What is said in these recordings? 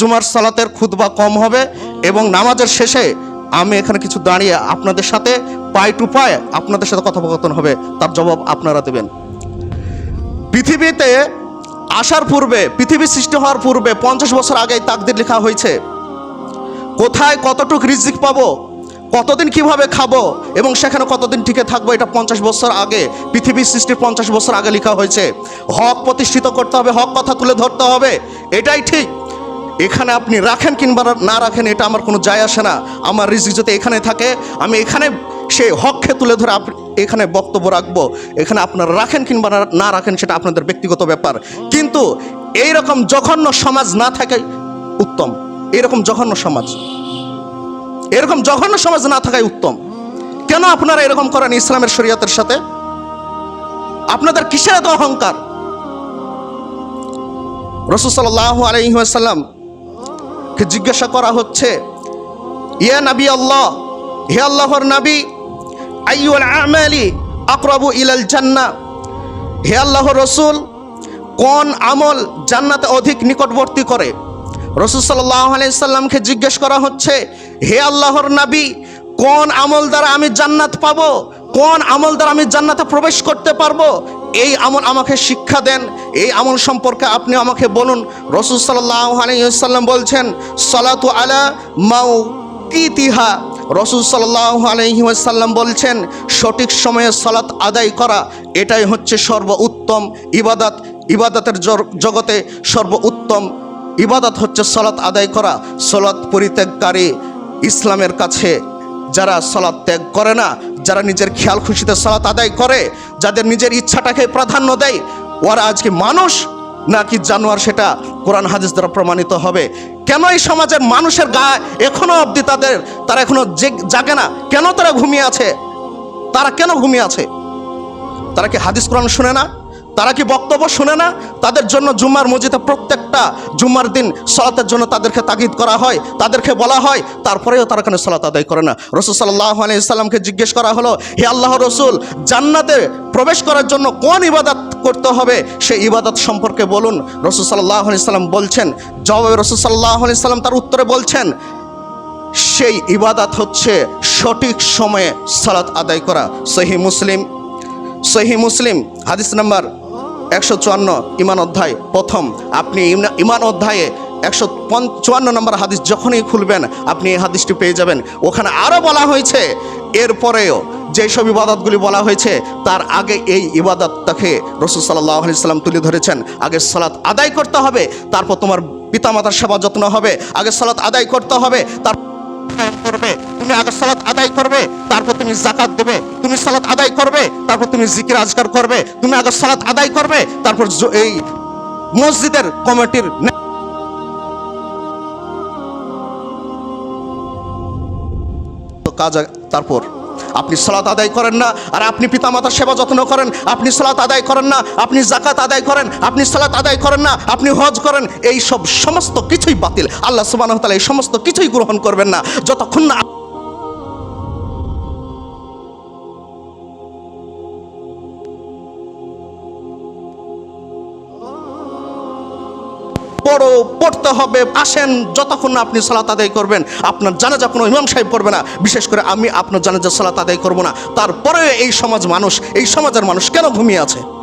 জুমার সালাতের খুতবা কম হবে এবং নামাজের শেষে আমি এখানে কিছু দাঁড়িয়ে আপনাদের সাথে পাই টু পায় আপনাদের সাথে কথোপকথন হবে। তার জবাব আপনারা দেবেন। পৃথিবীতে আসার পূর্বে, পৃথিবী সৃষ্টি হওয়ার পূর্বে পঞ্চাশ বছর আগেই তাকদির লেখা হয়েছে, কোথায় কতটুক রিজিক পাবো, কতদিন কীভাবে খাব এবং সেখানে কতদিন টিকে থাকব, এটা পঞ্চাশ বছর আগে পৃথিবীর সৃষ্টির পঞ্চাশ বছর আগে লেখা হয়েছে। হক প্রতিষ্ঠিত করতে হবে, হক কথা তুলে ধরতে হবে, এটাই ঠিক। এখানে আপনি রাখেন কিংবা না রাখেন, এটা আমার কোনো যায় আসে না। আমার রিজিক যদি এখানে থাকে, আমি এখানে সেই হককে তুলে ধরে আপ এখানে বক্তব্য রাখব। এখানে আপনারা রাখেন কিংবা না- রাখেন, সেটা আপনাদের ব্যক্তিগত ব্যাপার। কিন্তু এই রকম জঘন্য সমাজ না থাকে উত্তম। এরকম জঘন্য সমাজ। এরকম জঘন্য সমাজ না থাকাই উত্তম। কেন আপনারা এরকম করেন ইসলামের শরীয়তের সাথে? আপনাদের কিসের এত অহংকার? রসুসাল্লাহ আলহিহাসাল্লাম জিজ্ঞাসা করা হচ্ছে, ইয়া নাবি আল্লাহ, হে আল্লাহর নাবি আইউল আমালি আকরাবু ইলাল জান্নাহ হে আল্লাহ রসুল, কোন আমল জান্নাতে অধিক নিকটবর্তী করে? রসুল সাল্লাহ আলাইসাল্লামকে জিজ্ঞেস করা হচ্ছে, হে আল্লাহর নাবি, কোন আমল দ্বারা আমি জান্নাত পাবো? কোন আমল দ্বারা আমি জান্নাতে প্রবেশ করতে পারব? এই আমল আমাকে শিক্ষা দেন, এই আমল সম্পর্কে আপনি আমাকে বলুন। রসুল আলাইসাল্লাম বলছেন, সালাতু আলা মাউ কিতিহা রসুল সাল্লাহ আলহিহাসাল্লাম বলছেন, সঠিক সময়ে সালাত আদায় করা, এটাই হচ্ছে সর্ব উত্তম ইবাদাত। ইবাদাতের জগতে সর্ব উত্তম ইবাদত হচ্ছে সলাৎ আদায় করা সলাৎ পরিত্যাগকারী ইসলামের কাছে যারা সলাৎ ত্যাগ করে না যারা নিজের খেয়াল খুশিতে সালাত আদায় করে, যাদের নিজের ইচ্ছাটাকে প্রাধান্য দেয়, ওরা আজকে মানুষ নাকি জানোয়ার সেটা কোরআন হাদিস দ্বারা প্রমাণিত হবে? কেন এই সমাজের মানুষের গা এখনও অবধি তাদের, তারা এখনও জেগ- না? কেন তারা ঘুমিয়ে আছে? তারা কেন ঘুমিয়ে আছে? তারা কি হাদিস কোরআন শুনে না? তারা কি বক্তব্য শুনে না? তাদের জন্য জুম্মার মসজিদে প্রত্যেকটা জুম্মার দিন সলাতের জন্য তাদেরকে তাগিদ করা হয়, তাদেরকে বলা হয়, তারপরেও তারা কেন সলাত আদায় করে না। রসুল সাল্লাহ আলাইসাল্লামকে জিজ্ঞেস করা হলো, হে আল্লাহ রসুল, জান্নাতে প্রবেশ করার জন্য কোন ইবাদত করতে হবে? সেই ইবাদত সম্পর্কে বলুন। রসুল সাল্লাহ আলাইসাল্লাম বলছেন, জবাবে রসুল সাল্লাহ আলাইসাল্লাম তার উত্তরে বলছেন, সেই ইবাদত হচ্ছে সঠিক সময়ে সালাত আদায় করা। সহি মুসলিম সহি মুসলিম, হাদিস নাম্বার একশো চুয়ান্ন ইমান অধ্যায় প্রথম। আপনি ইমান অধ্যায়ে একশো চুয়ান্ন নম্বর হাদিস যখনই খুলবেন, আপনি এই হাদিসটি পেয়ে যাবেন। ওখানে আরও বলা হয়েছে, এরপরেও যেসব ইবাদতগুলি বলা হয়েছে, তার আগে এই ইবাদতটাকে রসুল সাল্লাহ আলি সাল্লাম তুলে ধরেছেন। আগে সালাত আদায় করতে হবে, তারপর তোমার পিতামাতার সেবা যত্ন হবে। আগে সালাত আদায় করতে হবে, তার করবে তুমি আগে সালাত আদায় করবে, তারপর তুমি জাকাত দেবে। তুমি সালাত আদায় করবে, তারপর তুমি জিকির আজকার করবে। তুমি আগে সালাত আদায় করবে, তারপর এই মসজিদের কমিটির কাজ তারপর আপনি সালাত আদায় করেন না, আর আপনি পিতামাতার সেবা যত্ন করেন, আপনি সালাত আদায় করেন না, আপনি জাকাত আদায় করেন, আপনি সালাত আদায় করেন না, আপনি হজ করেন, এই সব সমস্ত কিছুই বাতিল। আল্লাহ সুবাহ এই সমস্ত কিছুই গ্রহণ করবেন না। যতক্ষণ না পড়তে হবে, আসেন যতক্ষণ না আপনি সালাত আদায় করবেন। আপনার জানাজা কোনো ইমাম সাহেব করবে না, বিশেষ করে আমি আপনার জানাজা সালাত আদায় করব না। তারপরে এই সমাজ মানুষ, এই সমাজের মানুষ কেন ঘুমিয়ে আছে?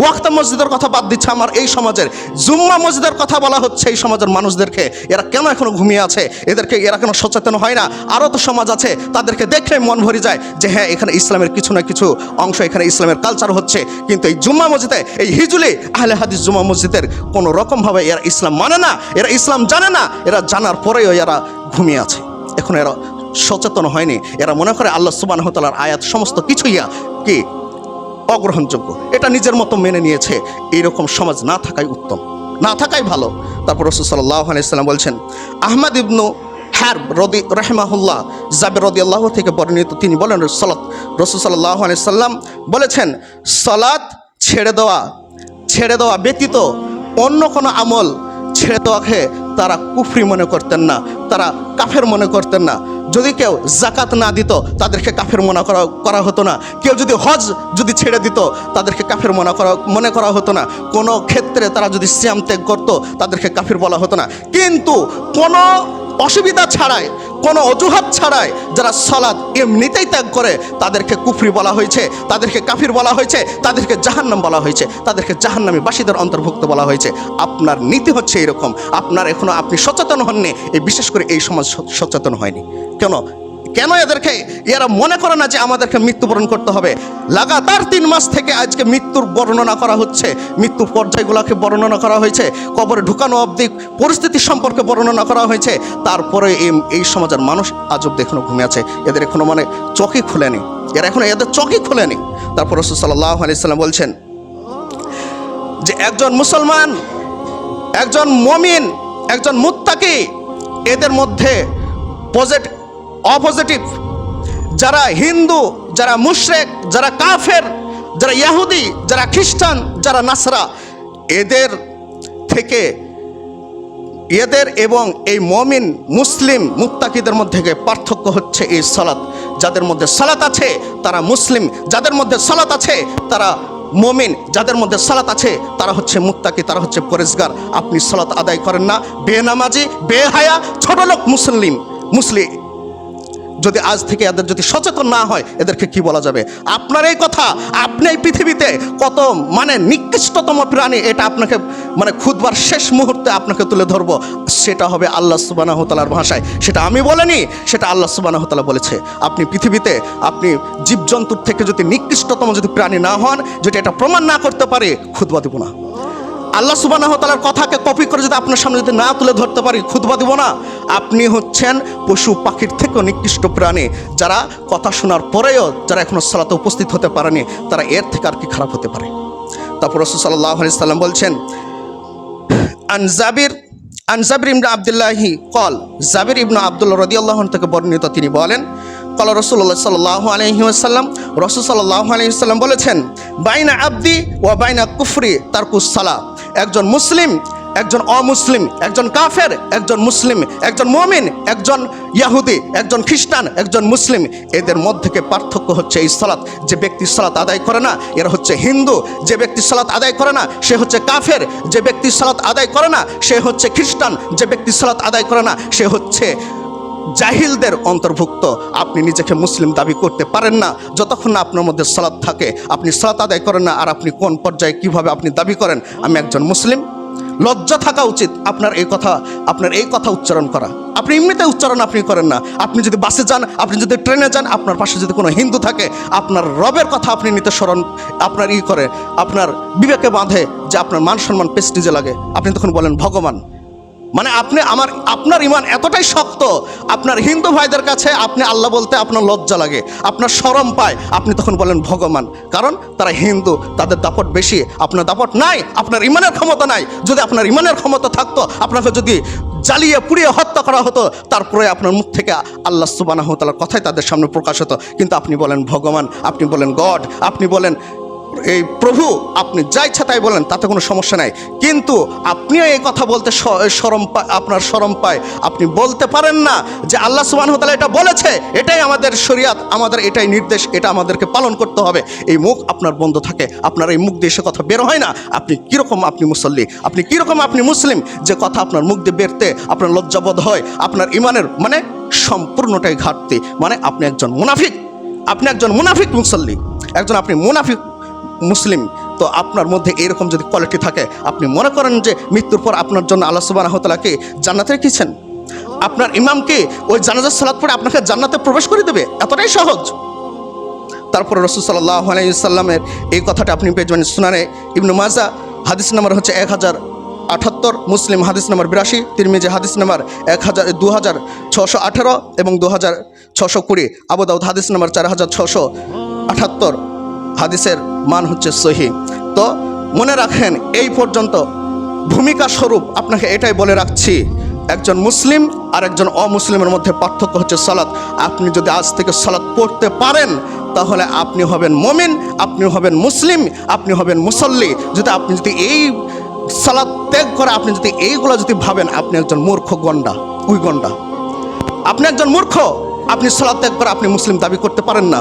ওয়াক্তা মসজিদের কথা বাদ দিচ্ছে আমার এই সমাজের। জুম্মা মসজিদের কথা বলা হচ্ছে এই সমাজের মানুষদেরকে। এরা কেন এখনও ঘুমিয়ে আছে? এদেরকে এরা কেন সচেতন হয় না? আরও তো সমাজ আছে, তাদেরকে দেখলে মন ভরে যায় যে হ্যাঁ এখানে ইসলামের কিছু না কিছু অংশ, এখানে ইসলামের কালচার হচ্ছে। কিন্তু এই জুম্মা মসজিদে, এই হিজুলি, আহলে হাদিস জুম্মা মসজিদের কোনো রকমভাবে এরা ইসলাম মানে না, এরা ইসলাম জানে না, এরা জানার পরেও এরা ঘুমিয়ে আছে। এখন এরা সচেতন হয়নি। এরা মনে করে আল্লাহ সুবাহ তালার আয়াত সমস্ত কিছুই কি অগ্রহণযোগ্য। এটা নিজের মতো মেনে নিয়েছে। এইরকম সমাজ না থাকাই উত্তম। না থাকাই ভালো। তারপর রসুল সাল্লাহ আলাইসাল্লাম বলছেন, আহমদ ইবনু হ্যার রদি, রহমাহুল্লাহ জাবের রদি আল্লাহ থেকে বর্ণিত তিনি বলেন, সলাত, রসুল সাল্লাহ আলাইসাল্লাম বলেছেন সলাৎ ছেড়ে দেওয়া ছেড়ে দেওয়া ব্যতীত অন্য কোনো আমল ছেড়ে দেওয়াকে তারা কুফরি মনে করতেন না, তারা কাফের মনে করতেন না। যদি কেউ জাকাত না দিত, তাদেরকে কাফের মনে করা করা হতো না। কেউ যদি হজ যদি ছেড়ে দিত, তাদেরকে কাফের মনে করা মনে করা হতো না। কোনো ক্ষেত্রে তারা যদি শ্যাম ত্যাগ করতো, তাদেরকে কাফের বলা হতো না। কিন্তু কোনো অসুবিধা ছাড়াই কোনো অজুহাত ছাড়াই যারা সালাদ এমনিতেই ত্যাগ করে, তাদেরকে কুফরি বলা হয়েছে, তাদেরকে কাফির বলা হয়েছে, তাদেরকে জাহান্নাম বলা হয়েছে, তাদেরকে জাহান্নামী বাসীদের অন্তর্ভুক্ত বলা হয়েছে। আপনার নীতি হচ্ছে এরকম। আপনার এখনও আপনি সচেতন হননি। এই বিশেষ করে এই সমাজ সচেতন হয়নি। কেন? কেন এদেরকে, এরা মনে করে না যে আমাদেরকে মৃত্যুবরণ করতে হবে? লাগাতার তিন মাস থেকে আজকে মৃত্যুর বর্ণনা করা হচ্ছে। মৃত্যুর পর্যায়গুলোকে বর্ণনা করা হয়েছে। কবরে ঢুকানো অবধি পরিস্থিতি সম্পর্কে বর্ণনা করা হয়েছে। তারপরে এই এই সমাজের মানুষ আজব এখনও ঘুমিয়ে আছে। এদের এখনও মানে চোখই খুলেনি। এরা এখনও এদের চোখই খুলেনি। তারপর রসুল সাল্লাহ আলাইসাল্লাম বলছেন যে, একজন মুসলমান, একজন মমিন, একজন মুত্তাকি, এদের মধ্যে পজিটিভ অপজিটিভ। যারা হিন্দু, যারা মুশরেক, যারা কাফের, যারা ইয়াহুদি, যারা খ্রিস্টান, যারা নাসরা, এদের থেকে, এদের এবং এই মমিন, মুসলিম, মুত্তাকিদের মধ্যে থেকে পার্থক্য হচ্ছে এই সালাত। যাদের মধ্যে সালাত আছে, তারা মুসলিম। যাদের মধ্যে সালাত আছে, তারা মমিন। যাদের মধ্যে সালাত আছে, তারা হচ্ছে মুত্তাকি, তারা হচ্ছে পরেশগার আপনি সালাত আদায় করেন না। বেনামাজি, বেহায়া ছোট লোক মুসলিম মুসলিম যদি আজ থেকে এদের যদি সচেতন না হয়, এদেরকে কি বলা যাবে? আপনার এই কথা, আপনি এই পৃথিবীতে কত মানে নিকৃষ্টতম প্রাণী, এটা আপনাকে মানে খুদবার শেষ মুহূর্তে আপনাকে তুলে ধরবো। সেটা হবে আল্লাহ সুবানাহতালার ভাষায়। সেটা আমি বলিনি, সেটা আল্লাহ সুবানাহতালা বলেছে। আপনি পৃথিবীতে, আপনি জীবজন্তুর থেকে যদি নিকৃষ্টতম যদি প্রাণী না হন, যদি এটা প্রমাণ না করতে পারে, খুদবা দিব না। আল্লাহ সুবাহ তালার কথাকে কপি করে যদি আপনার সামনে যদি না তুলে ধরতে পারি খুদবা দিব না। আপনি হচ্ছেন পশু পাখির থেকেও নিকৃষ্ট প্রাণী। যারা কথা শোনার পরেও যারা এখনও সালাতে উপস্থিত হতে পারেনি, তারা এর থেকে আর কি খারাপ হতে পারে। তারপর রসুল সাল্লাহ আলি বলছেন, আন জাবির আন জাবির ইবনা আবদুল্লাহি কল। জাবির ইবনা আবদুল্লাহ রদি আল্লাহ থেকে বর্ণিত তিনি বলেন, কল রসুল্লাহ সাল্লাহ আলহি আসাল্লাম রসুল সাল্লাহ আলহি সাল্লাম বলেছেন, বাইনা আব্দি ও বাইনা কুফরি তারকুস সালা একজন মুসলিম, একজন অমুসলিম, একজন কাফের, একজন মুসলিম, একজন মমিন, একজন ইয়াহুদি, একজন খ্রিস্টান, একজন মুসলিম। এদের মধ্যে থেকে পার্থক্য হচ্ছে এই সালাত। যে ব্যক্তি সালাত আদায় করে না, এরা হচ্ছে হিন্দু। যে ব্যক্তি সালাত আদায় করে না, সে হচ্ছে কাফের। যে ব্যক্তি সালাত আদায় করে না, সে হচ্ছে খ্রিস্টান। যে ব্যক্তি সালাত আদায় করে না, সে হচ্ছে জাহিলদের অন্তর্ভুক্ত আপনি নিজেকে মুসলিম দাবি করতে পারেন না। যতক্ষণ না আপনার মধ্যে সালাদ থাকে, আপনি সালাত আদায় করেন না, আর আপনি কোন পর্যায়ে কীভাবে আপনি দাবি করেন, আমি একজন মুসলিম। লজ্জা থাকা উচিত আপনার এই কথা, আপনার এই কথা উচ্চারণ করা। আপনি এমনিতে উচ্চারণ আপনি করেন না। আপনি যদি বাসে যান, আপনি যদি ট্রেনে যান, আপনার পাশে যদি কোনো হিন্দু থাকে, আপনার রবের কথা আপনি নিতে স্মরণ, আপনার ই করে, আপনার বিবেকে বাঁধে যে আপনার মান সম্মান পেস্টিজে লাগে। আপনি তখন বলেন, ভগবান মানে আপনি আমার, আপনার ইমান এতটাই শক্ত, আপনার হিন্দু ভাইদের কাছে আপনি আল্লাহ বলতে আপনার লজ্জা লাগে, আপনার শরম পায়, আপনি তখন বলেন ভগবান। কারণ তারা হিন্দু, তাদের দাপট বেশি, আপনার দাপট নাই, আপনার ইমানের ক্ষমতা নাই। যদি আপনার ইমানের ক্ষমতা থাকতো, আপনাকে যদি জ্বালিয়ে পুড়িয়ে হত্যা করা হতো তারপরে আপনার মুখ থেকে আল্লাহ সুবানাহ তালার কথাই তাদের সামনে প্রকাশ হতো। কিন্তু আপনি বলেন ভগবান, আপনি বলেন গড, আপনি বলেন এই প্রভু, আপনি যা ইচ্ছা তাই বলেন, তাতে কোনো সমস্যা নাই। কিন্তু আপনিও এই কথা বলতে সরম পায় আপনার সরম পায়। আপনি বলতে পারেন না যে আল্লাহ সুবাহ তালা এটা বলেছে। এটাই আমাদের শরিয়াত, আমাদের এটাই নির্দেশ, এটা আমাদেরকে পালন করতে হবে। এই মুখ আপনার বন্ধ থাকে, আপনার এই মুখ দিয়ে সে কথা বের হয় না। আপনি কীরকম আপনি মুসল্লি? আপনি কীরকম আপনি মুসলিম? যে কথা আপনার মুখ দিয়ে বেরতে আপনার লজ্জাবোধ হয়, আপনার ইমানের মানে সম্পূর্ণটাই ঘাটতি। মানে আপনি একজন মুনাফিক। আপনি একজন মুনাফিক মুসল্লি। একজন আপনি মুনাফিক মুসলিম, তো আপনার মধ্যে এরকম যদি কোয়ালিটি থাকে, আপনি মনে করেন যে মৃত্যুর পর আপনার জন্য আল্লাহ সুবাহতালাকে জান্নাতে রেখেছেন। আপনার ইমামকে ওই জানাজার সালাদ পরে আপনাকে জান্নাতে প্রবেশ করে দেবে? এতটাই সহজ। তারপর রসুল সাল্লাহ আলাইসাল্লামের এই কথাটা আপনি পেয়ে যাবেন সুনানে ইবনু মাজা, হাদিস নাম্বার হচ্ছে এক হাজার আটাত্তর, মুসলিম হাদিস নাম্বার বিরাশি, তিরমিজি হাদিস নাম্বার এক হাজার দু হাজার ছশো আঠেরো এবং দু হাজার ছশো কুড়ি আবুদাউদ হাদিস নাম্বার চার হাজার ছশো আটাত্তর। হাদিসের মান হচ্ছে সহি। তো মনে রাখেন, এই পর্যন্ত ভূমিকা স্বরূপ আপনাকে এটাই বলে রাখছি, একজন মুসলিম আর একজন অমুসলিমের মধ্যে পার্থক্য হচ্ছে সালাত। আপনি যদি আজ থেকে সালাত পড়তে পারেন, তাহলে আপনি হবেন মমিন, আপনি হবেন মুসলিম, আপনি হবেন মুসল্লি। যদি আপনি যদি এই সালাদ ত্যাগ করে, আপনি যদি এইগুলো যদি ভাবেন, আপনি একজন মূর্খ গন্ডা, উই গন্ডা। আপনি একজন মূর্খ, আপনি সালাদ ত্যাগ করে আপনি মুসলিম দাবি করতে পারেন না।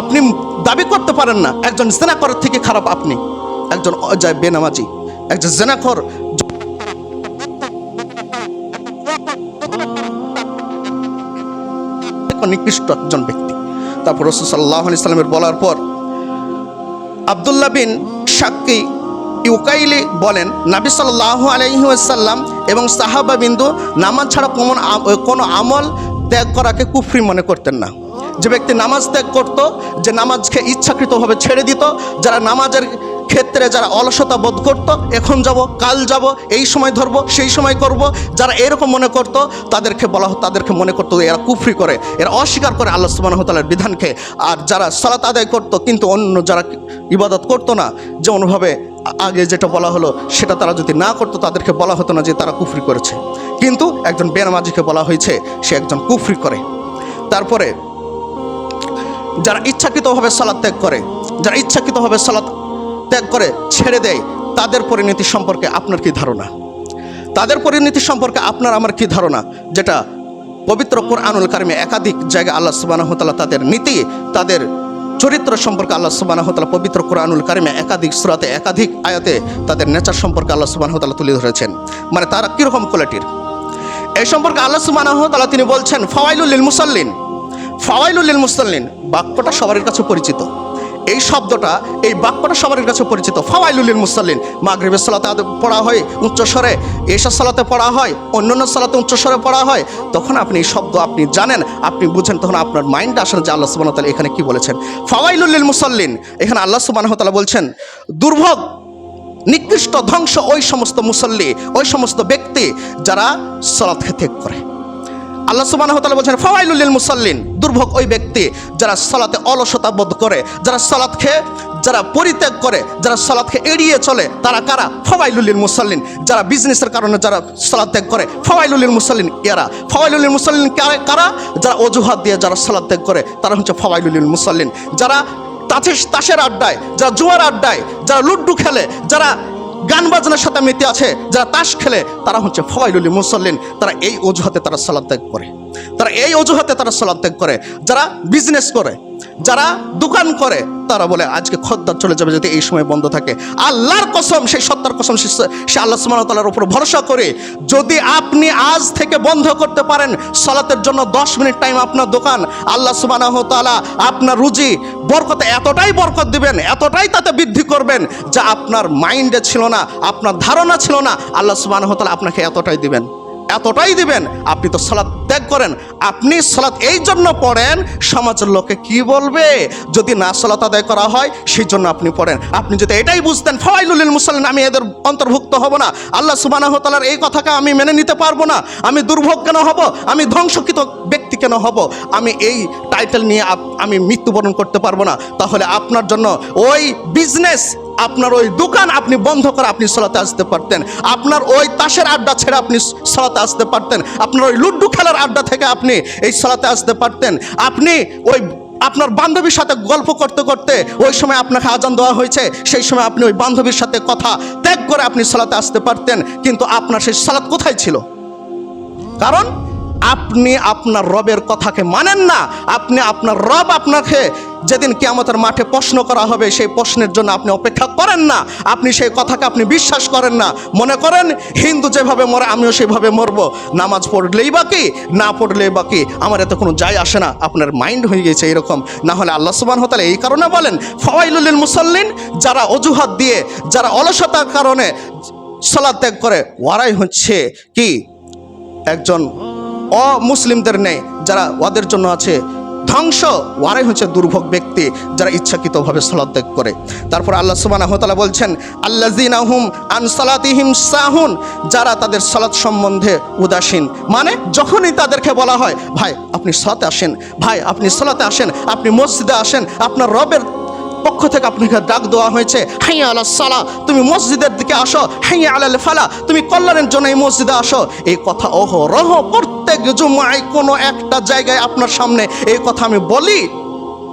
আপনি দাবি করতে পারেন না। একজন জেনাকরের থেকে খারাপ আপনি। একজন অজয় বেনামাজি। একজন জেনাকর নিকৃষ্ট একজন ব্যক্তি। তারপর রসুল সাল্লাহ আলি সাল্লামের বলার পর আবদুল্লাহ বিন সাক্ষী ইউকাইলি বলেন, নাবি সাল্লাহ আলহিহাসাল্লাম এবং সাহাবা বিন্দু নামাজ ছাড়া কোনো আমল ত্যাগ করাকে কুফরি মনে করতেন না। যে ব্যক্তি নামাজ ত্যাগ করত, যে নামাজকে ইচ্ছাকৃতভাবে ছেড়ে দিত, যারা নামাজের ক্ষেত্রে যারা অলসতা বোধ করত, এখন যাব, কাল যাব, এই সময় ধরবো, সেই সময় করব, যারা এরকম মনে করত, তাদেরকে বলা হতো, তাদেরকে মনে করতো এরা কুফরি করে, এরা অস্বীকার করে আল্লাহ সুবাহতালার বিধানকে। আর যারা সালাত আদায় করতো, কিন্তু অন্য যারা ইবাদত করতো না, যেমনভাবে আগে যেটা বলা হলো, সেটা তারা যদি না করতো, তাদেরকে বলা হতো না যে তারা কুফরি করেছে। কিন্তু একজন বেনামাজিকে বলা হয়েছে, সে একজন কুফরি করে। তারপরে যারা ইচ্ছাকৃতভাবে সালাদ ত্যাগ করে, যারা ইচ্ছাকৃতভাবে সালাদ ত্যাগ করে ছেড়ে দেয়, তাদের পরিণতি সম্পর্কে আপনার কি ধারণা? তাদের পরিণতি সম্পর্কে আপনার আমার কি ধারণা? যেটা পবিত্র কোরআনুল কারিমে একাধিক জায়গায় আল্লাহ সুবানাহতালা তাদের নীতি, তাদের চরিত্র সম্পর্কে আল্লাহ সুবানাহতালা পবিত্র কোরআনুল কারিমে একাধিক সুরাতে, একাধিক আয়াতে তাদের নেচার সম্পর্কে আল্লাহ সুবানাহতালা তুলে ধরেছেন। মানে তারা কীরকম কোয়ালিটির? এই সম্পর্কে আল্লাহ সুবানাহতালা তিনি বলছেন, ফওয়াইলুল মুসাল্লিন। ফাওয়াইলুল মুসাল্লিন, বাক্যটা সবার কাছে পরিচিত। এই শব্দটা, এই বাক্যটা সবার কাছে পরিচিত। ফাওয়াইলুল মুসাল্লিন, মাগরিবের সালাতে পড়া হয় উচ্চস্বরে, এশার সালাতে পড়া হয়, অন্যান্য সালাতে উচ্চস্বরে পড়া হয়। তখন আপনি এই শব্দ আপনি জানেন, আপনি বুঝেন, তখন আপনার মাইন্ডে আসলে যে আল্লাহ সুবাহ তালা এখানে কি বলেছেন। ফাওয়াইলুল মুসাল্লিন, এখানে আল্লাহ সুবাহ তালা বলছেন, দুর্ভোগ, নিকৃষ্ট ধ্বংস ওই সমস্ত মুসল্লি, ওই সমস্ত ব্যক্তি যারা সালাত ত্যাগ করে। আল্লাহ ওয়া বলছেন, ফাওয়াইলুল মুসাল্লিন দুর্ভোগ ওই ব্যক্তি যারা সালাতে অলসতা বোধ করে, যারা সালাত খেয়ে, যারা পরিত্যাগ করে, যারা সালাতকে এড়িয়ে চলে, তারা কারা? ফাওয়াইলুল মুসাল্লিন। যারা বিজনেসের কারণে যারা সালাত ত্যাগ করে, ফাওয়াইলুল মুসাল্লিন এরা ফাওয়াইলুল মুসাল্লিন কারা- যারা অজুহাত দিয়ে যারা সালাত ত্যাগ করে, তারা হচ্ছে ফাওয়াইলুল মুসাল্লিন। যারা তাসের তাসের আড্ডায়, যারা জুয়ার আড্ডায়, যারা লুড্ডু খেলে, যারা গান বাজনার সাথে মেতে আছে, যারা তাস খেলে, তারা হচ্ছে ফয়লুলি মুসল্লিন। তারা এই অজুহাতে তারা সালাদ ত্যাগ করে। তারা এই অজুহাতে তারা সালাদ ত্যাগ করে। যারা বিজনেস করে যারা দোকান করে, তারা বলে, আজকে খদ্দার চলে যাবে যদি এই সময় বন্ধ থাকে। আল্লাহর কসম, সেই সত্তার কসম, সে- আল্লাহ তাআলার উপর ভরসা করে, যদি আপনি আজ থেকে বন্ধ করতে পারেন, সালাতের জন্য দশ মিনিট টাইম আপনার দোকান, আল্লাহ সুবহানাহু ওয়া তাআলা আপনার রুজি বরকত এতটাই বরকত দিবেন, এতটাই তাতে বৃদ্ধি করবেন, যা আপনার মাইন্ডে ছিল না, আপনার ধারণা ছিল না, আল্লাহ সুবহানাহু ওয়া তাআলা আপনাকে এতটাই দিবেন। এতটাই দিবেন, আপনি তো সালাত ত্যাগ করেন। আপনি সালাত এই জন্য পড়েন, সমাজের লোকে কি বলবে? যদি না সালাত আদায় করা হয়, সেই জন্য আপনি পড়েন। আপনি যদি এটাই বুঝতেন, ফওয়াইলুল মুসলিম আমি এদের অন্তর্ভুক্ত হব না। আল্লাহ সুবহানাহু ওয়া তাআলার এই কথাকে আমি মেনে নিতে পারব না। আমি দুর্ভোগ কেন হব? আমি ধ্বংসকৃত ব্যক্তি কেন হব? আমি এই টাইটেল নিয়ে আমি মৃত্যুবরণ করতে পারব না। তাহলে আপনার জন্য ওই বিজনেস আপনার ওই দোকান আপনি বন্ধ করে আপনি সলাতে আসতে পারতেন। আপনার ওই তাসের আড্ডা ছেড়ে আপনি সলাতে আসতে পারতেন। আপনার ওই লুড্ডু খেলার আড্ডা থেকে আপনি এই সলাতে আসতে পারতেন। আপনি ওই আপনার বান্ধবীর সাথে গল্প করতে করতে ওই সময় আপনাকে আজান দেওয়া হয়েছে। সেই সময় আপনি ওই বান্ধবীর সাথে কথা ত্যাগ করে আপনি সলাতে আসতে পারতেন। কিন্তু আপনার সেই সালাত কোথায় ছিল? কারণ আপনি আপনার রবের কথাকে মানেন না। আপনি আপনার রব আপনাকে যেদিন কিয়ামতের মাঠে প্রশ্ন করা হবে, সেই প্রশ্নের জন্য আপনি অপেক্ষা করেন না। আপনি সেই কথাকে আপনি বিশ্বাস করেন না। মনে করেন, হিন্দু যেভাবে মরে, আমিও সেভাবে মরব। নামাজ পড়লেই বা বাকি না পড়লেই বা বাকি আমার এত কোনো যায় আসে না। আপনার মাইন্ড হয়ে গেছে এরকম। না হলে আল্লাহ সুবান হতালে এই কারণে বলেন, ফওয়াইলুল মুসল্লিন যারা অজুহাত দিয়ে, যারা অলসতার কারণে সালাদ ত্যাগ করে ওয়ারাই হচ্ছে কি, একজন অমুসলিমদের নেই, যারা ওদের জন্য আছে ধ্বংস। ওয়ারাই হচ্ছে দুর্ভোগ ব্যক্তি যারা ইচ্ছাকৃতভাবে সলাদ ত্যাগ করে। তারপর আল্লাহ সুবহানাহু বলছেন তাআলা বলছেন আল্লাযিনাহুম আন সালাতিহিম সাহুন যারা তাদের সলাৎ সম্বন্ধে উদাসীন। মানে যখনই তাদেরকে বলা হয়, ভাই, আপনি সলাতে আসেন, ভাই, আপনি সলাতে আসেন, আপনি মসজিদে আসেন, আপনার রবের পক্ষ থেকে আপনাকে ডাক দেওয়া হয়েছে, হাইয়া আলা সালা, তুমি মসজিদের দিকে আসো, হাইয়া আলাল ফালা, তুমি কল্যাণের জন্য এই মসজিদে আসো। এই কথা ওহ রহ প্রত্যেক জুমায় কোনো একটা জায়গায় আপনার সামনে এই কথা আমি বলি।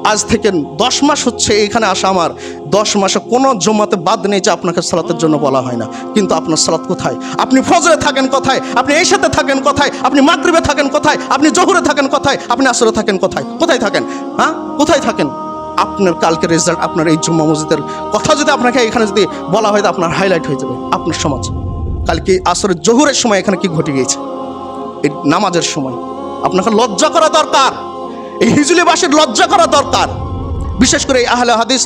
আজ থেকে দশ মাস হচ্ছে এখানে আসা আমার। দশ মাসে কোনো জমাতে বাদ নেই যে আপনাকে সালাতের জন্য বলা হয় না। কিন্তু আপনার সালাত কোথায়? আপনি ফজরে থাকেন কোথায়? আপনি এই সাথে থাকেন কোথায়? আপনি মাগরিবে থাকেন কোথায়? আপনি জহুরে থাকেন কোথায়? আপনি আসরে থাকেন কোথায়? কোথায় থাকেন? হ্যাঁ? কোথায় থাকেন? আপনার কালকে রেজাল্ট আপনার এই জুম্মা মসজিদের কথা যদি আপনাকে এখানে যদি বলা হয়, তো আপনার হাইলাইট হয়ে যাবে আপনার সমাজ। কালকে আসরের জহুরের সময় এখানে কি ঘটে গিয়েছে? এই নামাজের সময়। আপনাকে লজ্জা করা দরকার। এই হিজুলিবাসীর লজ্জা করা দরকার। বিশেষ করে এই আহলে হাদিস